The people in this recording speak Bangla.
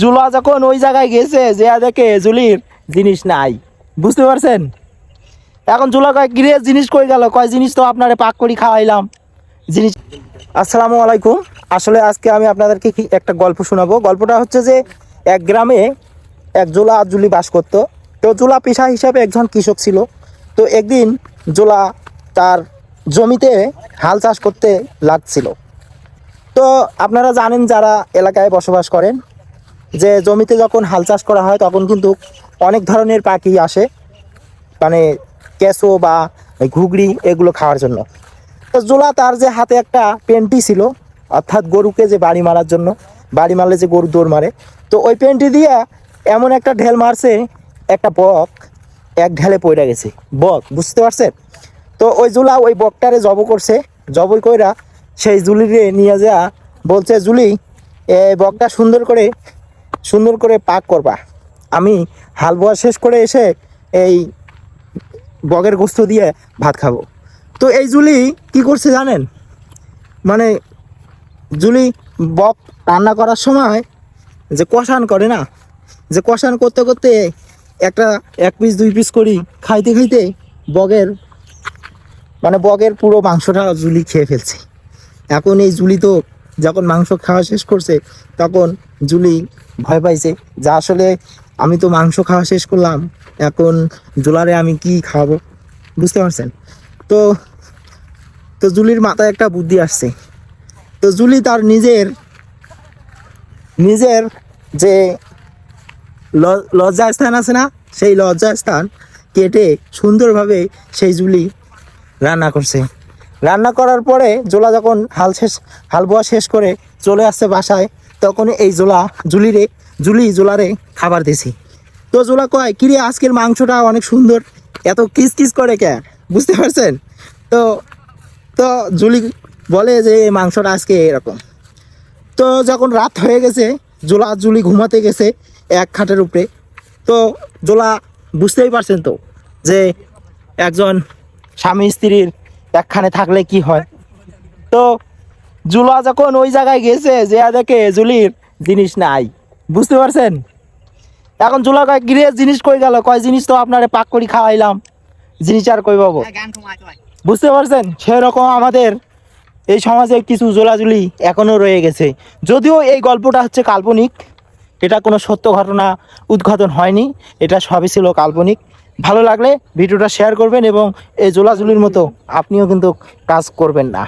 জুলা যখন ওই জায়গায় গেছে যে দেখে জুলির জিনিস নাই। বুঝতে পারছেন? এখন জুলা কয় গিরে জিনিস কই গেল? কয় জিনিস তো আপনারে পাক করি খাওয়াইলাম। জিনিস আসসালামু আলাইকুম। আসলে আজকে আমি আপনাদেরকে একটা গল্প শোনাবো। গল্পটা হচ্ছে যে, এক গ্রামে এক জোলা আর জুলি বাস করতো। তো জোলা পেশা হিসাবে একজন কৃষক ছিল। তো একদিন জোলা তার জমিতে হাল চাষ করতে লাগছিল। তো আপনারা জানেন যারা এলাকায় বসবাস করেন যে জমিতে যখন হাল চাষ করা হয়, তখন কিন্তু অনেক ধরনের পাখি আসে মানে কেঁচো বা ঘুগড়ি এগুলো খাওয়ার জন্য। তো জোলা তার যে হাতে একটা পেন্টি ছিল, অর্থাৎ গরুকে যে বাড়ি মারার জন্য, বাড়ি মারলে যে গরু দৌড় মারে, তো ওই পেন্টি দিয়ে এমন একটা ঢেল মারছে, একটা বক, এক ঢেলে পড়ে গেছে। বক, বুঝতে পারছেন? তো ওই জুলা ওই বকটারে জব করছে, জবই কইরা সেই জুলিরে নিয়ে যা বলছে, জুলি এই বকটা সুন্দর করে সুন্দর করে পাক করবা। আমি হাল বোয়া শেষ করে এসে এই বগের গোস্ত দিয়ে ভাত খাব। তো এই জুলি কি করছে জানেন? মানে জুলি বক রান্না করার সময় যে কষান করে না, যে কষান করতে করতে একটা এক পিস দুই পিস করি খাইতে খাইতে বগের মানে বগের পুরো মাংসটা জুলি খেয়ে ফেলছে। এখন এই জুলি তো যখন মাংস খাওয়া শেষ করছে, তখন জুলি ভয় পাইছে যা আসলে আমি তো মাংস খাওয়া শেষ করলাম, এখন জুলারে আমি কি খাওয়াবো? বুঝতে পারছেন? তো তো জুলির মাথায় একটা বুদ্ধি আসছে। তো জুলি তার নিজের নিজের যে ল- লজ্জাস্থান আছে না, সেই লজ্জাস্থান কেটে সুন্দরভাবে সেই জুলি রান্না করছে। রান্না করার পরে জোলা যখন হাল শেষ, হাল বোয়া শেষ করে চলে আসছে বাসায় তখন এই জোলা জুলিরে জুলি জোলারে খাবার দিছি। তো জোলা কয়, কিরে, আজকের মাংসটা অনেক সুন্দর। এত কিস কিস করে কে? বুঝতে পারছেন? তো তো জুলি বলে যে, এই মাংসটা আজকে এরকম। তো যখন রাত হয়ে গেছে জোলা জুলি ঘুমাতে গেছে এক খাটের উপরে। তো জোলা বুঝতেই পারছেন তো যে একজন স্বামী স্ত্রীর একখানে থাকলে কি হয়? তো জুলা যখন ওই জায়গায় গেছে যে দেখে জুলির জিনিস নাই। বুঝতে পারছেন? এখন জুলা কয়, গিরে জিনিস কই গেল? কয়, জিনিস তো আপনারে পাক করি খাওয়াইলাম। জিনিস আর কই পাবো বুঝতে পারছেন? সেরকম আমাদের এই সমাজে কিছু জোলাজুলি এখনও রয়ে গেছে। যদিও এই গল্পটা হচ্ছে কাল্পনিক, এটা কোনো সত্য ঘটনা উদ্ঘাটন হয়নি, এটা সবই ছিল কাল্পনিক। ভালো লাগলে ভিডিওটা শেয়ার করবেন এবং এই জোলাজুলির মতো আপনিও কিন্তু কাজ করবেন না।